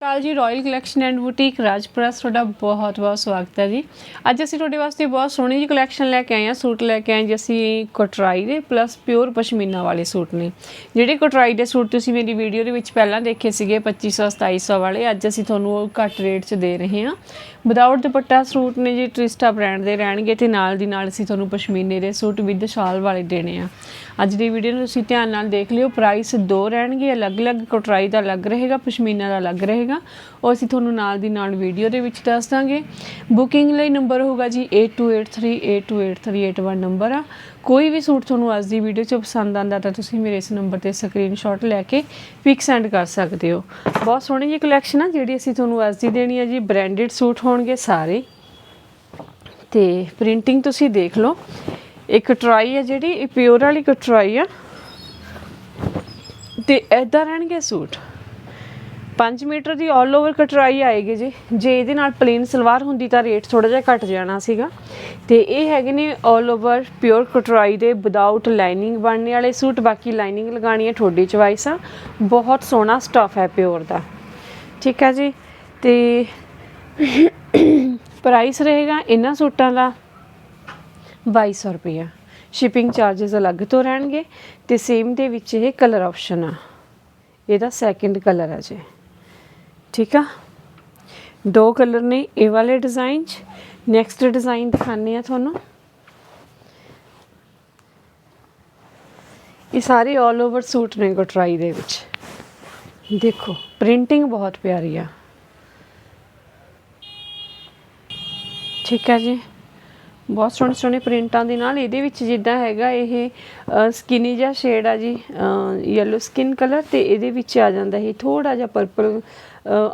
ਕਾਲ ਜੀ royal collection and boutique Rajpura, ਤੁਹਾਡਾ ਬਹੁਤ ਬਹੁਤ ਸਵਾਗਤ ਹੈ ਜੀ। ਅੱਜ ਅਸੀਂ ਤੁਹਾਡੇ ਵਾਸਤੇ ਬਹੁਤ ਸੋਹਣੀ ਜੀ ਕਲੈਕਸ਼ਨ ਲੈ ਕੇ ਆਏ ਹਾਂ। ਸੂਟ ਲੈ ਕੇ ਆਏ ਜੀ ਅਸੀਂ ਕਟਰਾਈ ਦੇ ਪਲੱਸ ਪਿਓਰ ਪਸ਼ਮੀਨਾ ਵਾਲੇ ਸੂਟ ਨੇ। ਜਿਹੜੇ ਕਟਰਾਈ ਦੇ ਸੂਟ ਤੁਸੀਂ ਮੇਰੀ ਵੀਡੀਓ ਦੇ ਵਿੱਚ ਪਹਿਲਾਂ ਦੇਖੇ ਸੀਗੇ 2500 2700 ਵਾਲੇ। ਅੱਜ ਅਸੀਂ ਤੁਹਾਨੂੰ ਉਹ ਘੱਟ ਰੇਟ 'ਚ ਦੇ ਰਹੇ ਹਾਂ। ਵਿਦਆਊਟ ਦੁਪੱਟਾ ਸੂਟ ਨੇ ਜੀ ਟ੍ਰਿਸਟਾ ਬ੍ਰਾਂਡ ਦੇ ਰਹਿਣਗੇ ਤੇ ਨਾਲ ਦੀ ਨਾਲ ਅਸੀਂ ਤੁਹਾਨੂੰ ਪਸ਼ਮੀਨੇ ਦੇ ਸੂਟ ਵਿਦ ਸ਼ਾਲ ਵਾਲੇ ਦੇਣੇ ਆ। ਅੱਜ ਦੀ ਵੀਡੀਓ ਨੂੰ ਤੁਸੀਂ ਧਿਆਨ ਨਾਲ ਦੇਖ ਲਿਓ। ਪ੍ਰਾਈਸ ਦੋ ਰਹਿਣਗੇ, ਅਲੱਗ-ਅਲੱਗ ਕਟਰਾਈ ਦਾ ਅਲੱਗ ਰਹੇਗਾ, ਪਸ਼ਮੀਨਾ ਦਾ ਅਲੱਗ ਰਹੇਗਾ। ਉਹ ਅਸੀਂ ਤੁਹਾਨੂੰ ਨਾਲ ਦੀ ਨਾਲ ਵੀਡੀਓ ਦੇ ਵਿੱਚ ਦੱਸ ਦਾਂਗੇ। ਬੁਕਿੰਗ ਲਈ ਨੰਬਰ ਹੋਗਾ ਜੀ 8283828381 ਨੰਬਰ ਆ। ਕੋਈ ਵੀ ਸੂਟ ਤੁਹਾਨੂੰ ਅੱਜ ਦੀ ਵੀਡੀਓ 'ਚ ਪਸੰਦ ਆਂਦਾ ਤਾਂ ਤੁਸੀਂ ਮੇਰੇ ਇਸ ਨੰਬਰ ਤੇ ਸਕਰੀਨਸ਼ਾਟ ਲੈ ਕੇ ਪਿਕ ਸੈਂਡ ਕਰ ਸਕਦੇ ਹੋ। ਬਹੁਤ ਸੋਹਣੀ ਜਿਹੀ ਕਲੈਕਸ਼ਨ ਆ ਜਿਹੜੀ ਅਸੀਂ ਤੁਹਾਨੂੰ ਅੱਜ ਦੀ ਦੇਣੀ ਹੈ ਜੀ। ਬ੍ਰਾਂਡਡ ਸੂਟ ਹੋਣਗੇ ਸਾਰੇ। ਤੇ ਪ੍ਰਿੰਟਿੰਗ ਤੁਸੀਂ ਦੇਖ ਲਓ। ਇਹ ਕਟਰਾਈ ਆ ਜਿਹੜੀ, ਇਹ ਪਿਓਰ ਵਾਲੀ ਕਟਰਾਈ ਆ। ਤੇ ਐਦਾਂ ਰਹਿਣਗੇ ਸੂਟ। 5 ਮੀਟਰ ਦੀ 올 ਓਵਰ ਕਟਰਾਈ ਆਏਗੀ ਜੀ। ਜੇ ਇਹਦੇ ਨਾਲ ਪਲੇਨ ਸਲਵਾਰ ਹੁੰਦੀ ਤਾਂ ਰੇਟ ਥੋੜਾ ਜਿਹਾ ਘਟ ਜਾਣਾ ਸੀਗਾ। ਤੇ ਇਹ ਹੈਗੇ ਨੇ 올 ਓਵਰ ਪਿਓਰ ਕਟਰਾਈ ਦੇ ਵਿਦਆਊਟ ਲਾਈਨਿੰਗ ਬਣਨੇ ਵਾਲੇ ਸੂਟ। ਬਾਕੀ ਲਾਈਨਿੰਗ ਲਗਾਣੀ ਹੈ ਤੁਹਾਡੀ ਚੁਆਇਸ ਆ। ਬਹੁਤ ਸੋਹਣਾ ਸਟਫ ਹੈ ਪਿਓਰ ਦਾ। ਠੀਕ ਹੈ ਜੀ। ਤੇ ਪ੍ਰਾਈਸ ਰਹੇਗਾ ਇਹਨਾਂ ਸੂਟਾਂ ਦਾ 2200 ਰੁਪਏ ਸ਼ਿਪਿੰਗ ਚਾਰजेस ਅਲੱਗ ਤੋਂ ਰਹਿਣਗੇ। ਤੇ ਸੇਮ ਦੇ ਵਿੱਚ ਇਹ ਕਲਰ ਆਪਸ਼ਨ ਆ। ਇਹਦਾ ਸੈਕਿੰਡ ਕਲਰ ਆ ਜੀ। ਠੀਕ ਆ? ਦੋ ਕਲਰ ਨੇ, ਇਹ ਵਾਲੇ ਡਿਜ਼ਾਈਨ 'ਚ। ਨੈਕਸਟ ਡਿਜ਼ਾਈਨ ਦਿਖਾਣੇ ਆ ਤੁਹਾਨੂੰ। ਇਹ ਸਾਰੇ 올 ਓਵਰ ਸੂਟ ਨੇ ਕਟਰਾਈ ਦੇ ਵਿੱਚ। ਦੇਖੋ ਪ੍ਰਿੰਟਿੰਗ ਬਹੁਤ ਪਿਆਰੀ ਆ। ਠੀਕ ਹੈ ਜੀ। ਬਹੁਤ ਸੋਹਣੇ ਸੋਹਣੇ ਪ੍ਰਿੰਟਾਂ ਦੇ ਨਾਲ ਇਹਦੇ ਵਿੱਚ ਜਿੱਦਾਂ ਹੈਗਾ ਇਹ ਸਕਿਨੀ ਜਿਹਾ ਸ਼ੇਡ ਆ ਜੀ ਯੈਲੋ ਸਕਿਨ ਕਲਰ ਤੇ ਇਹਦੇ ਵਿੱਚ ਆ ਜਾਂਦਾ ਇਹ। ਥੋੜਾ ਜਿਹਾ ਪਰਪਲ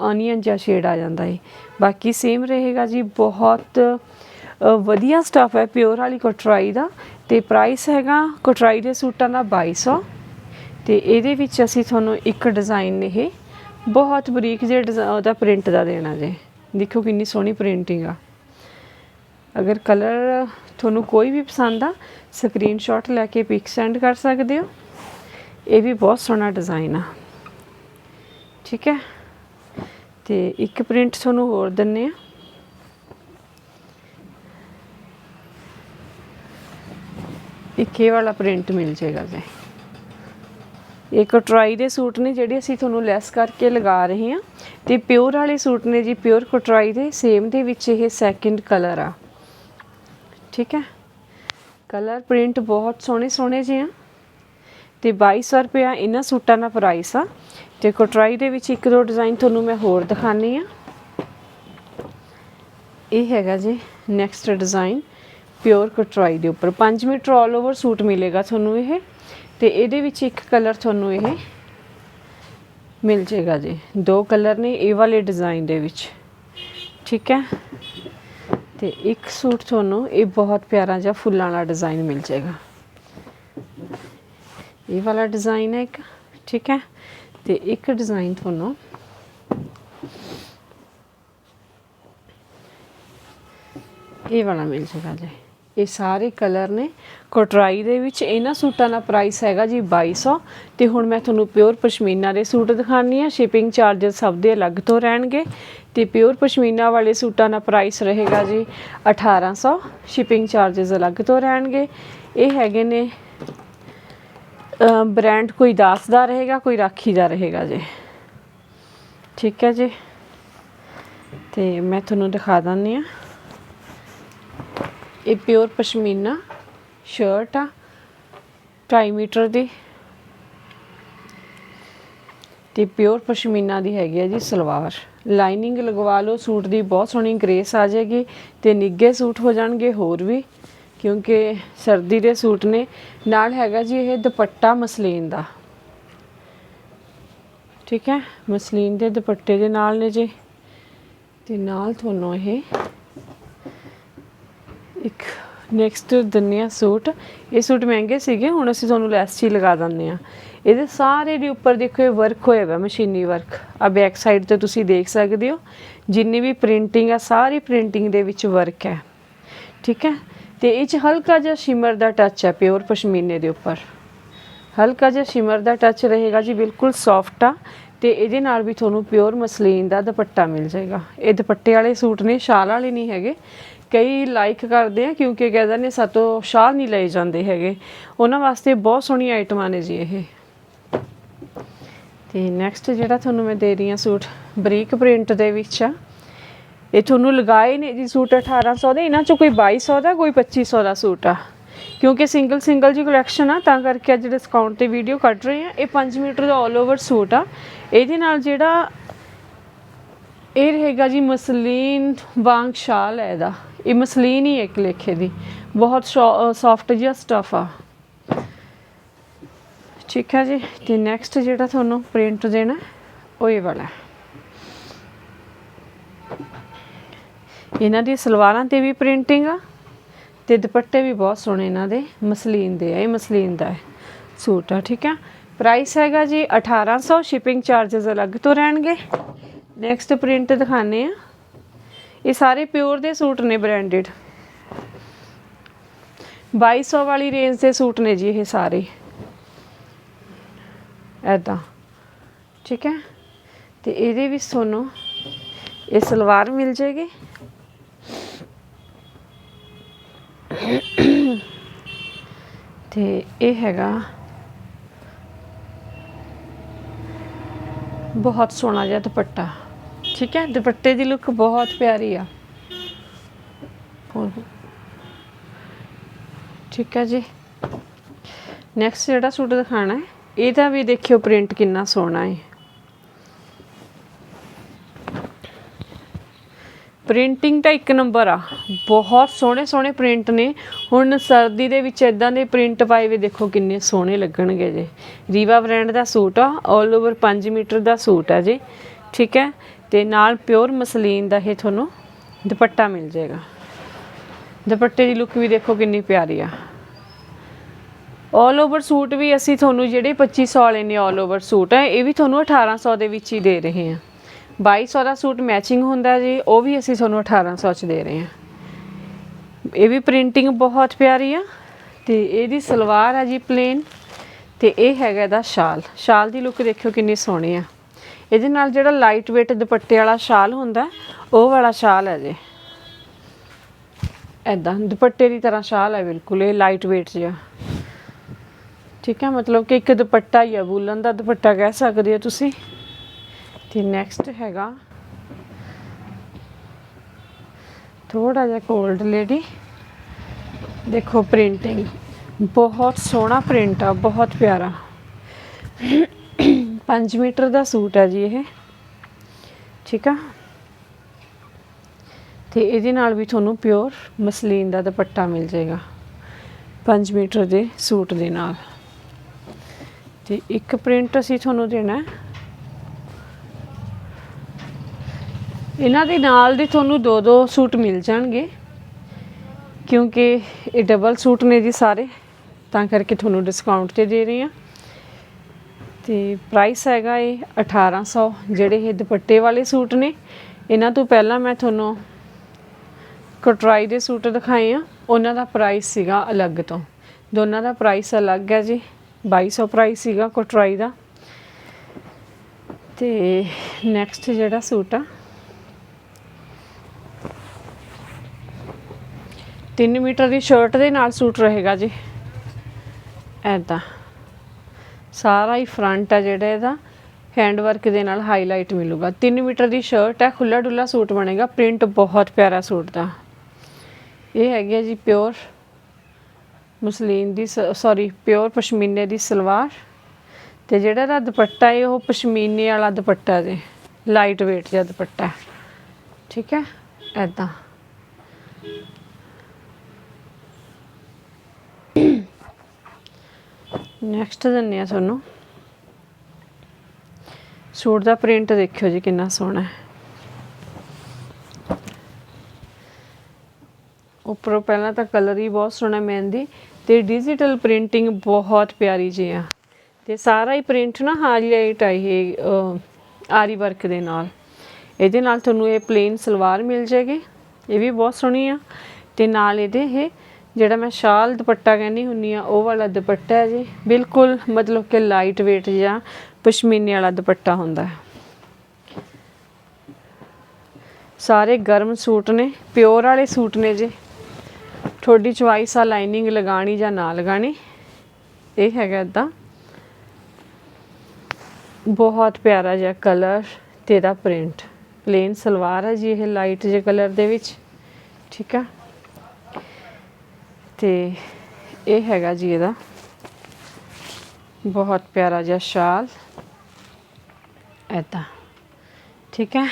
ਆਨੀਅਨ ਜਾਂ ਸ਼ੇਡ ਆ ਜਾਂਦਾ ਹੈ ਬਾਕੀ ਸੇਮ ਰਹੇਗਾ ਜੀ, ਬਹੁਤ ਵਧੀਆ ਸਟਫ ਹੈ ਪਿਓਰ ਵਾਲੀ ਕਟਰਾਈ ਦਾ। ਤੇ ਪ੍ਰਾਈਸ ਹੈਗਾ, ਕਟਰਾਈ ਦੇ ਸੂਟਾਂ ਦਾ 2200 ਤੇ ਇਹਦੇ ਵਿੱਚ ਅਸੀਂ ਤੁਹਾਨੂੰ ਇੱਕ ਡਿਜ਼ਾਈਨ ਇਹ, ਬਹੁਤ ਬਰੀਕ ਜਿਹੇ ਡਿਜ਼ਾ- ਉਹਦਾ ਪ੍ਰਿੰਟ ਦਾ ਦੇਣਾ ਜੇ। ਦੇਖੋ ਕਿੰਨੀ ਸੋਹਣੀ ਪ੍ਰਿੰਟਿੰਗ ਆ। ਅਗਰ ਕਲਰ ਤੁਹਾਨੂੰ ਕੋਈ ਵੀ ਪਸੰਦ ਆ ਸਕਰੀਨਸ਼ਾਟ ਲੈ ਕੇ ਪਿਕ ਸੈਂਡ ਕਰ ਸਕਦੇ ਹੋ। ਇਹ ਵੀ ਬਹੁਤ ਸੋਹਣਾ ਡਿਜ਼ਾਈਨ ਆ। ਠੀਕ ਹੈ। ਤੇ ਇੱਕ ਪ੍ਰਿੰਟ ਤੁਹਾਨੂੰ ਹੋਰ ਦਿੰਨੇ ਆ। ਇੱਕ ਇਹ ਵਾਲਾ ਪ੍ਰਿੰਟ ਮਿਲ ਜਾਏਗਾ ਜੀ ਇਹ ਕਟਰਾਈ ਦੇ ਸੂਟ ਨੇ ਜਿਹੜੇ ਅਸੀਂ ਤੁਹਾਨੂੰ ਲੈਸ ਕਰਕੇ ਲਗਾ ਰਹੇ ਹਾਂ ਤੇ ਪਿਓਰ ਵਾਲੇ ਸੂਟ ਨੇ ਜੀ, ਪਿਓਰ ਕਟਰਾਈ ਦੇ, ਸੇਮ ਦੇ ਵਿੱਚ ਇਹ ਸੈਕਿੰਡ ਕਲਰ ਆ। ਠੀਕ ਹੈ? ਕਲਰ ਪ੍ਰਿੰਟ ਬਹੁਤ ਸੋਹਣੇ ਸੋਹਣੇ ਜਿਹੇ ਆ ਤੇ 2200 ਰੁਪਇਆ ਇਹਨਾਂ ਸੂਟਾਂ ਦਾ ਪ੍ਰਾਈਸ ਆ। ਤੇ ਕਟਰਾਈ ਦੇ ਵਿੱਚ ਇੱਕ ਦੋ ਡਿਜ਼ਾਈਨ ਤੁਹਾਨੂੰ ਮੈਂ ਹੋਰ ਦਿਖਾਣੀ ਆ ਇਹ ਹੈਗਾ ਜੀ ਨੈਕਸਟ ਡਿਜ਼ਾਈਨ ਪਿਓਰ ਕਟਰਾਈ ਦੇ ਉੱਪਰ। 5 ਮੀਟਰ ਆਲ ਓਵਰ ਸੂਟ ਮਿਲੇਗਾ ਤੁਹਾਨੂੰ ਇਹ। ਤੇ ਇਹਦੇ ਵਿੱਚ ਇੱਕ ਕਲਰ ਤੁਹਾਨੂੰ ਇਹ ਮਿਲ ਜਾਏਗਾ ਜੀ। ਦੋ ਕਲਰ ਨੇ ਇਹ ਵਾਲੇ ਡਿਜ਼ਾਈਨ ਦੇ ਵਿੱਚ। ਠੀਕ ਹੈ? ਤੇ ਇੱਕ ਸੂਟ ਤੁਹਾਨੂੰ ਇਹ ਬਹੁਤ ਪਿਆਰਾ ਜਿਹਾ ਫੁੱਲਾਂ ਵਾਲਾ ਡਿਜ਼ਾਈਨ ਮਿਲ ਜਾਏਗਾ। ਇਹ ਵਾਲਾ ਡਿਜ਼ਾਈਨ ਹੈ ਇੱਕ। ਠੀਕ ਹੈ? ਤੇ ਇੱਕ ਡਿਜ਼ਾਈਨ ਤੁਹਾਨੂੰ ਇਹ ਵਾਲਾ ਮਿਲ ਜੂਗਾ ਜੀ। ਇਹ ਸਾਰੇ ਕਲਰ ਨੇ। ਕੋਟਰਾਈ ਦੇ ਵਿੱਚ ਇਹਨਾਂ ਸੂਟਾਂ ਦਾ ਪ੍ਰਾਈਸ ਹੈਗਾ ਜੀ 2200 ਤੇ ਹੁਣ ਮੈਂ ਤੁਹਾਨੂੰ ਪਿਓਰ ਪਸ਼ਮੀਨਾ ਦੇ ਸੂਟ ਦਿਖਾਣੀ ਆ ਸ਼ਿਪਿੰਗ ਚਾਰजेस ਸਭ ਦੇ ਅਲੱਗ ਤੋਂ ਰਹਿਣਗੇ। ਤੇ ਪਿਓਰ ਪਸ਼ਮੀਨਾ ਵਾਲੇ ਸੂਟਾਂ ਦਾ ਪ੍ਰਾਈਸ ਰਹੇਗਾ ਜੀ 1800 ਸ਼ਿਪਿੰਗ ਚਾਰजेस ਅਲੱਗ ਤੋਂ ਰਹਿਣਗੇ। ਇਹ ਹੈਗੇ ਨੇ ਬ੍ਰਾਂਡ ਕੋਈ ਦਾਸ ਦਾ ਰਹੇਗਾ, ਕੋਈ ਰਾਖੀ ਦਾ ਰਹੇਗਾ ਜੀ। ਠੀਕ ਹੈ ਜੀ? ਤੇ ਮੈਂ ਤੁਹਾਨੂੰ ਦਿਖਾ ਦਿੰਦੀ ਆ ਇਹ ਪਿਓਰ ਪਸ਼ਮੀਨਾ ਸ਼ਰਟ ਆ 2.5 ਮੀਟਰ ਦੀ। ਤੇ ਪਿਓਰ ਪਸ਼ਮੀਨਾ ਦੀ ਹੈਗੀ ਆ ਜੀ ਸਲਵਾਰ। ਲਾਈਨਿੰਗ ਲਗਵਾ ਲਓ, ਸੂਟ ਦੀ ਬਹੁਤ ਸੋਹਣੀ ਗ੍ਰੇਸ ਆ ਜਾਏਗੀ ਤੇ ਨਿੱਗੇ ਸੂਟ ਹੋ ਜਾਣਗੇ ਹੋਰ ਵੀ। ਕਿਉਂਕਿ ਸਰਦੀ ਦੇ ਸੂਟ ਨੇ। ਨਾਲ ਹੈਗਾ ਜੀ ਇਹ ਦੁਪੱਟਾ ਮਸਲੀਨ ਦਾ। ਠੀਕ ਹੈ? ਮਸਲੀਨ ਦੇ ਦੁਪੱਟੇ ਦੇ ਨਾਲ ਨੇ ਜੀ। ਤੇ ਨਾਲ ਤੁਹਾਨੂੰ ਇਹ ਇੱਕ ਨੈਕਸਟ ਦਿੰਨੇ ਸੂਟ। ਇਹ ਸੂਟ ਮਹਿੰਗੇ ਸੀਗੇ, ਹੁਣ ਅਸੀਂ ਤੁਹਾਨੂੰ ਲੈਸ ਹੀ ਲਗਾ ਦਿੰਦੇ ਆ। ਇਹਦੇ ਸਾਰੇ ਦੇ ਉੱਪਰ ਦੇਖੋ, ਇਹ ਵਰਕ ਹੋਇਆ ਹੋਇਆ ਮਸ਼ੀਨੀ ਵਰਕ ਆ ਬੈਕ ਸਾਈਡ ਤੇ ਤੁਸੀਂ ਦੇਖ ਸਕਦੇ ਹੋ। ਜਿੰਨੀ ਵੀ ਪ੍ਰਿੰਟਿੰਗ ਆ, ਸਾਰੀ ਪ੍ਰਿੰਟਿੰਗ ਦੇ ਵਿੱਚ ਵਰਕ ਹੈ। ਠੀਕ ਹੈ? ਤੇ ਇਹ ਚ ਹਲਕਾ ਜਿਹਾ ਸ਼ਿਮਰ ਦਾ ਟੱਚ ਹੈ ਪਿਓਰ ਪਸ਼ਮੀਨੇ ਦੇ ਉੱਪਰ। ਹਲਕਾ ਜਿਹਾ ਸ਼ਿਮਰ ਦਾ ਟੱਚ ਰਹੇਗਾ ਜੀ, ਬਿਲਕੁਲ ਸੌਫਟ ਆ ਤੇ ਇਹਦੇ ਨਾਲ ਵੀ ਤੁਹਾਨੂੰ ਪਿਓਰ ਮਸਲੀਨ ਦਾ ਦੁਪੱਟਾ ਮਿਲ ਜਾਏਗਾ। ਇਹ ਦੁਪੱਟੇ ਵਾਲੇ ਸੂਟ ਨੇ, ਸ਼ਾਲ ਵਾਲੇ ਨਹੀਂ ਹੈਗੇ। ਕਈ ਲਾਈਕ ਕਰਦੇ ਆ ਕਿਉਂਕਿ ਕਹਿੰਦੇ ਨੇ ਸਾਤੋਂ ਸ਼ਾਲ ਨਹੀਂ ਲਏ ਜਾਂਦੇ ਹੈਗੇ। ਉਹਨਾਂ ਵਾਸਤੇ ਬਹੁਤ ਸੋਹਣੀਆਂ ਆਈਟਮਾਂ ਨੇ ਜੀ ਇਹ। ਤੇ ਨੈਕਸਟ ਜਿਹੜਾ ਤੁਹਾਨੂੰ ਮੈਂ ਦੇ ਰਹੀ ਹਾਂ ਸੂਟ ਬਰੀਕ ਪ੍ਰਿੰਟ ਦੇ ਵਿੱਚ ਆ ਇਹ ਤੁਹਾਨੂੰ ਲਗਾਏ ਨੇ ਜੀ ਸੂਟ 1800 ਦੇ, ਇਹਨਾਂ ਚੋਂ ਕੋਈ 2200 ਦਾ, ਕੋਈ 2500 ਦਾ ਸੂਟ ਆ। ਕਿਉਂਕਿ ਸਿੰਗਲ ਸਿੰਗਲ ਜੀ ਕਲੈਕਸ਼ਨ ਆ, ਤਾਂ ਕਰਕੇ ਅੱਜ ਡਿਸਕਾਊਂਟ ਤੇ ਵੀਡੀਓ ਕੱਢ ਰਹੇ ਆ। ਇਹ 5 ਮੀਟਰ ਦਾ 올 ਓਵਰ ਸੂਟ ਆ। ਇਹਦੇ ਨਾਲ ਜਿਹੜਾ ਇਹ ਰਹੇਗਾ ਜੀ ਮਸਲੀਨ ਵਾਂਗ ਸ਼ਾਲ ਹੈ ਇਹਦਾ। ਇਹ ਮਸਲੀਨ ਹੀ ਹੈ ਇੱਕ ਲੇਖੇ ਦੀ। ਬਹੁਤ ਸੌਫਟ ਜਿਹਾ ਸਟਫ ਆ। ਠੀਕ ਹੈ ਜੀ। ਤੇ ਨੈਕਸਟ ਜਿਹੜਾ ਤੁਹਾਨੂੰ ਪ੍ਰਿੰਟ ਦੇਣਾ, ਉਹ ਇਹ ਵਾਲਾ ਇਹਨਾਂ ਦੀ ਸਲਵਾਰਾਂ ਤੇ ਵੀ ਪ੍ਰਿੰਟਿੰਗ ਆ ਤੇ ਦੁਪੱਟੇ ਵੀ ਬਹੁਤ ਸੋਹਣੇ ਇਹਨਾਂ ਦੇ, ਮਸਲੀਨ ਦੇ ਆ, ਇਹ ਮਸਲੀਨ ਦਾ ਹੈ ਸੂਟ ਆ, ਠੀਕ ਆ। ਪ੍ਰਾਈਸ ਹੈਗਾ ਜੀ 1800 ਸ਼ਿਪਿੰਗ ਚਾਰजेस ਅਲੱਗ ਤੋਂ ਰਹਿਣਗੇ। ਨੈਕਸਟ ਪ੍ਰਿੰਟ ਦਿਖਾਣੇ ਆ। ਇਹ ਸਾਰੇ ਪਿਓਰ ਦੇ ਸੂਟ ਨੇ ਬ੍ਰਾਂਡਡ 2200 ਵਾਲੀ ਰੇਂਜ ਦੇ ਸੂਟ ਨੇ ਜੀ ਇਹ ਸਾਰੇ। ਐਦਾਂ ਠੀਕ ਹੈ ਤੇ ਇਹਦੇ ਵਿੱਚ ਤੁਹਾਨੂੰ ਇਹ ਸਲਵਾਰ ਮਿਲ ਜੇਗੀ ਤੇ ਇਹ ਹੈਗਾ ਬਹੁਤ ਸੋਹਣਾ ਜਿਹਾ ਦੁਪੱਟਾ। ਠੀਕ ਹੈ? ਦੁਪੱਟੇ ਦੀ ਲੁੱਕ ਬਹੁਤ ਪਿਆਰੀ ਆ। ਠੀਕ ਹੈ ਜੀ। ਨੈਕਸਟ ਜਿਹੜਾ ਸੂਟ ਦਿਖਾਣਾ ਹੈ, ਇਹਦਾ ਵੀ ਦੇਖਿਓ ਪ੍ਰਿੰਟ ਕਿੰਨਾ ਸੋਹਣਾ ਹੈ। ਪ੍ਰਿੰਟਿੰਗ ਤਾਂ ਇੱਕ ਨੰਬਰ ਆ ਬਹੁਤ ਸੋਹਣੇ ਸੋਹਣੇ ਪ੍ਰਿੰਟ ਨੇ ਹੁਣ ਸਰਦੀ ਦੇ ਵਿੱਚ ਇਦਾਂ ਦੇ ਪ੍ਰਿੰਟ ਪਾਏ ਵੇ ਦੇਖੋ ਕਿੰਨੇ ਸੋਹਣੇ ਲੱਗਣਗੇ ਜੇ ਰੀਵਾ ਬ੍ਰਾਂਡ ਦਾ ਸੂਟ ਆ 올 ਓਵਰ 5 ਮੀਟਰ ਦਾ ਸੂਟ ਆ ਜੀ ਠੀਕ ਹੈ ਤੇ ਨਾਲ ਪਿਓਰ ਮਸਲੀਨ ਦਾ ਇਹ ਤੁਹਾਨੂੰ ਦੁਪੱਟਾ ਮਿਲ ਜਾਏਗਾ ਦੁਪੱਟੇ ਦੀ ਲੁੱਕ ਵੀ ਦੇਖੋ ਕਿੰਨੀ ਪਿਆਰੀ ਆ 올 ਓਵਰ ਸੂਟ ਵੀ ਅਸੀਂ ਤੁਹਾਨੂੰ ਜਿਹੜੇ 2500 ਵਾਲੇ ਨੇ 올 ਓਵਰ ਸੂਟ ਹੈ ਇਹ ਵੀ ਤੁਹਾਨੂੰ 1800 ਦੇ ਵਿੱਚ ਹੀ ਦੇ ਰਹੇ ਹਾਂ 2200 ਦਾ ਸੂਟ ਮੈਚਿੰਗ ਹੁੰਦਾ ਜੀ, ਉਹ ਵੀ ਅਸੀਂ ਤੁਹਾਨੂੰ 1800 ਚ ਦੇ ਰਹੇ ਹਾਂ। ਇਹ ਵੀ ਪ੍ਰਿੰਟਿੰਗ ਬਹੁਤ ਪਿਆਰੀ ਆ ਤੇ ਇਹਦੀ ਸਲਵਾਰ ਆ ਜੀ ਪਲੇਨ ਤੇ ਇਹ ਹੈਗਾ ਇਹਦਾ ਸ਼ਾਲ। ਸ਼ਾਲ ਦੀ ਲੁੱਕ ਦੇਖਿਓ ਕਿੰਨੀ ਸੋਹਣੀ ਆ। ਇਹਦੇ ਨਾਲ ਜਿਹੜਾ ਲਾਈਟ weight ਦੁਪੱਟੇ ਵਾਲਾ ਸ਼ਾਲ ਹੁੰਦਾ, ਉਹ ਵਾਲਾ ਸ਼ਾਲ ਹੈ ਜੀ। ਐਦਾਂ ਦੁਪੱਟੇ ਦੀ ਤਰ੍ਹਾਂ ਸ਼ਾਲ ਹੈ ਬਿਲਕੁਲ, ਇਹ ਲਾਈਟ weight ਜਿਹਾ। ਠੀਕ ਹੈ ਮਤਲਬ ਕਿ ਇੱਕ ਦੁਪੱਟਾ ਹੀ ਆ ਵੂਲਨ ਦਾ ਦੁਪੱਟਾ ਕਹਿ ਸਕਦੇ ਹੋ ਤੁਸੀਂ। ਤੇ ਨੈਕਸਟ ਹੈਗਾ। ਥੋੜਾ ਜਿਹਾ ਕੋਲਡ ਲੇਡੀ ਦੇਖੋ ਪ੍ਰਿੰਟਿੰਗ ਬਹੁਤ ਸੋਹਣਾ ਪ੍ਰਿੰਟ ਆ, ਬਹੁਤ ਪਿਆਰਾ। 5 ਮੀਟਰ ਦਾ ਸੂਟ ਹੈ ਜੀ ਇਹ। ਠੀਕ ਆ? ਤੇ ਇਹਦੇ ਨਾਲ ਵੀ ਤੁਹਾਨੂੰ ਪਿਓਰ ਮਸਲੀਨ ਦਾ ਦੁਪੱਟਾ ਮਿਲ ਜਾਏਗਾ। 5 ਮੀਟਰ ਦੇ ਸੂਟ ਦੇ ਨਾਲ। ਤੇ ਇੱਕ ਪ੍ਰਿੰਟ ਅਸੀਂ ਤੁਹਾਨੂੰ ਦੇਣਾ ਇਹਨਾਂ ਦੇ ਨਾਲ ਦੇ ਤੁਹਾਨੂੰ ਦੋ ਦੋ ਸੂਟ ਮਿਲ ਜਾਣਗੇ, ਕਿਉਂਕਿ ਇਹ ਡਬਲ ਸੂਟ ਨੇ ਜੀ ਸਾਰੇ, ਤਾਂ ਕਰਕੇ ਤੁਹਾਨੂੰ ਡਿਸਕਾਊਂਟ ਤੇ ਦੇ ਰਹੀ ਹਾਂ। ਤੇ ਪ੍ਰਾਈਸ ਹੈਗਾ ਇਹ 1800 ਜਿਹੜੇ ਇਹ ਦੁਪੱਟੇ ਵਾਲੇ ਸੂਟ ਨੇ, ਇਹਨਾਂ ਤੋਂ ਪਹਿਲਾਂ ਮੈਂ ਤੁਹਾਨੂੰ ਕਟਰਾਈ ਦੇ ਸੂਟ ਦਿਖਾਏ ਆ, ਉਹਨਾਂ ਦਾ ਪ੍ਰਾਈਸ ਸੀਗਾ ਅਲੱਗ ਤੋਂ। ਦੋਨਾਂ ਦਾ ਪ੍ਰਾਈਸ ਅਲੱਗ ਹੈ ਜੀ 2200 ਪ੍ਰਾਈਸ ਸੀਗਾ ਕਟਰਾਈ ਦਾ। ਤੇ ਨੈਕਸਟ ਜਿਹੜਾ ਸੂਟ ਆ 3 ਮੀਟਰ ਦੀ ਸ਼ਰਟ ਦੇ ਨਾਲ ਸੂਟ ਰਹੇਗਾ ਜੀ। ਐਦਾਂ ਸਾਰਾ ਹੀ ਫਰੰਟ ਆ ਜਿਹੜਾ ਇਹਦਾ। ਹੈਂਡ ਵਰਕ ਦੇ ਨਾਲ ਹਾਈਲਾਈਟ ਮਿਲੂਗਾ। 3 ਮੀਟਰ ਦੀ ਸ਼ਰਟ ਹੈ ਖੁੱਲਾ ਡੁੱਲਾ ਸੂਟ ਬਣੇਗਾ। ਪ੍ਰਿੰਟ ਬਹੁਤ ਪਿਆਰਾ ਸੂਟ ਦਾ। ਇਹ ਹੈਗੀ ਹੈ ਜੀ ਪਿਓਰ ਮੁਸਲੀਨ ਦੀ ਸੌਰੀ ਪਿਓਰ ਪਸ਼ਮੀਨੇ ਦੀ ਸਲਵਾਰ। ਤੇ ਜਿਹੜਾ ਇਹਦਾ ਦੁਪੱਟਾ ਹੈ ਉਹ ਪਸ਼ਮੀਨੇ ਵਾਲਾ ਦੁਪੱਟਾ ਜੀ। ਲਾਈਟ weight ਜਿਹਾ ਦੁਪੱਟਾ। ਠੀਕ ਹੈ? ਐਦਾਂ ਨੈਕਸਟ ਦਿੰਨੇ ਆ ਤੁਹਾਨੂੰ। ਸੂਟ ਦਾ ਪ੍ਰਿੰਟ ਦੇਖਿਓ ਜੀ ਕਿੰਨਾ ਸੋਹਣਾ ਹੈ। ਉੱਪਰੋਂ ਪਹਿਲਾਂ ਤਾਂ ਕਲਰ ਹੀ ਬਹੁਤ ਸੋਹਣਾ ਮਹਿੰਦੀ ਤੇ ਡਿਜੀਟਲ ਪ੍ਰਿੰਟਿੰਗ ਬਹੁਤ ਪਿਆਰੀ ਜੀ ਆ। ਤੇ ਸਾਰਾ ਹੀ ਪ੍ਰਿੰਟ ਨਾ ਹਾਈਲਾਈਟ ਆ ਇਹ ਆਰੀ ਵਰਕ ਦੇ ਨਾਲ। ਇਹਦੇ ਨਾਲ ਤੁਹਾਨੂੰ ਇਹ ਪਲੇਨ ਸਲਵਾਰ ਮਿਲ ਜਾਏਗੀ। ਇਹ ਵੀ ਬਹੁਤ ਸੋਹਣੀ ਆ। ਤੇ ਨਾਲ ਇਹਦੇ ਇਹ ਜਿਹੜਾ ਮੈਂ ਸ਼ਾਲ ਦੁਪੱਟਾ ਕਹਿੰਦੀ ਹੁੰਨੀ ਆ, ਉਹ ਵਾਲਾ ਦੁਪੱਟਾ ਹੈ ਜੀ। ਬਿਲਕੁਲ ਮਤਲਬ ਕਿ ਲਾਈਟ weight ਜਾਂ ਪਸ਼ਮੀਨੇ ਵਾਲਾ ਦੁਪੱਟਾ ਹੁੰਦਾ ਹੈ। ਸਾਰੇ ਗਰਮ ਸੂਟ ਨੇ, ਪਿਓਰ ਵਾਲੇ ਸੂਟ ਨੇ ਜੀ। ਤੁਹਾਡੀ ਚੁਆਇਸ ਆ ਲਾਈਨਿੰਗ ਲਗਾਣੀ ਜਾਂ ਨਾ ਲਗਾਣੀ ਇਹ ਹੈਗਾ ਇਦਾਂ ਬਹੁਤ ਪਿਆਰਾ ਜਿਹਾ ਕਲਰ ਤੇ ਇਹਦਾ ਪ੍ਰਿੰਟ ਪਲੇਨ ਸਲਵਾਰ ਹੈ ਜੀ ਇਹ ਲਾਈਟ ਜਿਹੇ ਕਲਰ ਦੇ ਵਿੱਚ। ਠੀਕ ਆ? ਤੇ ਇਹ ਹੈਗਾ ਜੀ ਇਹਦਾ। ਬਹੁਤ ਪਿਆਰਾ ਜਿਹਾ ਸ਼ਾਲ। ਐਦਾਂ ਠੀਕ ਹੈ?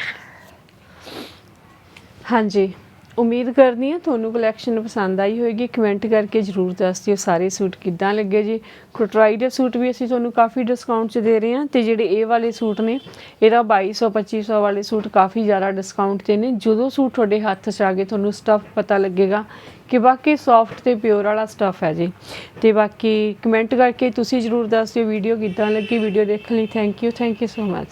ਹਾਂਜੀ। ਉਮੀਦ ਕਰਦੀ ਹਾਂ ਤੁਹਾਨੂੰ ਕਲੈਕਸ਼ਨ ਪਸੰਦ ਆਈ ਹੋਏਗੀ। ਕਮੈਂਟ ਕਰਕੇ ਜਰੂਰ ਦੱਸ ਦਿਓ। ਸਾਰੇ ਸੂਟ ਕਿੱਦਾਂ ਲੱਗੇ ਜੀ? ਕੁਟਰਾਈ ਦੇ ਸੂਟ ਵੀ ਅਸੀਂ ਤੁਹਾਨੂੰ ਕਾਫੀ ਡਿਸਕਾਊਂਟ 'ਚ ਦੇ ਰਹੇ ਹਾਂ ਤੇ ਜਿਹੜੇ ਇਹ ਵਾਲੇ ਸੂਟ ਨੇ, ਇਹਦਾ 2200 2500 ਵਾਲੇ ਸੂਟ ਕਾਫੀ ਜ਼ਿਆਦਾ ਡਿਸਕਾਊਂਟ ਤੇ ਨੇ। ਜਦੋਂ ਸੂਟ ਤੁਹਾਡੇ ਹੱਥ 'ਚ ਆ ਗਏ, ਤੁਹਾਨੂੰ ਸਟਫ ਪਤਾ ਲੱਗੇਗਾ ਕਿ ਬਾਕੀ ਸੌਫਟ ਤੇ ਪਿਓਰ ਵਾਲਾ ਸਟਫ ਹੈ ਜੀ। ਤੇ ਬਾਕੀ ਕਮੈਂਟ ਕਰਕੇ ਤੁਸੀਂ ਜਰੂਰ ਦੱਸ ਦਿਓ ਵੀਡੀਓ ਕਿੱਦਾਂ ਲੱਗੀ। ਵੀਡੀਓ ਦੇਖਣ ਲਈ thank you thank you so much